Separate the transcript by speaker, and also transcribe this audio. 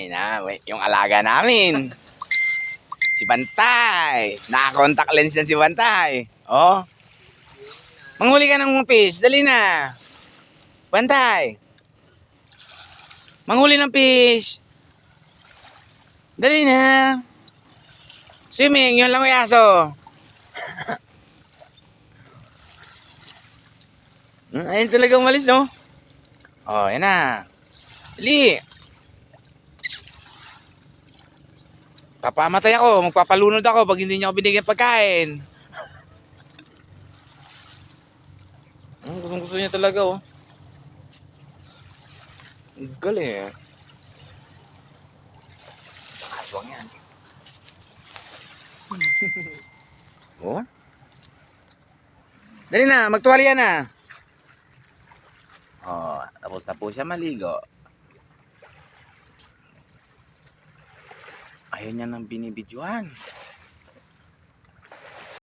Speaker 1: Ayun na, wait, yung alaga namin. Si Bantay. Naka-contact lens yan si Bantay. Oh. Manghuli ka ng fish. Dali na. Bantay. Manghuli ng fish. Dali na. Swimming, yun lang yung aso. Hmm, Ayun talaga umalis, no? Oh, yan na. Dali. Papamatay ako, magpapalunod ako pag hindi niya ako binigyan pagkain. Hmm, gusto, gusto niya talaga, oh. Ang Galing, eh. Aswang yan. oh? Dali na, magtuwalya na. Oh, tapos na po siya maligo. Ayaw niya nang binibidyohan.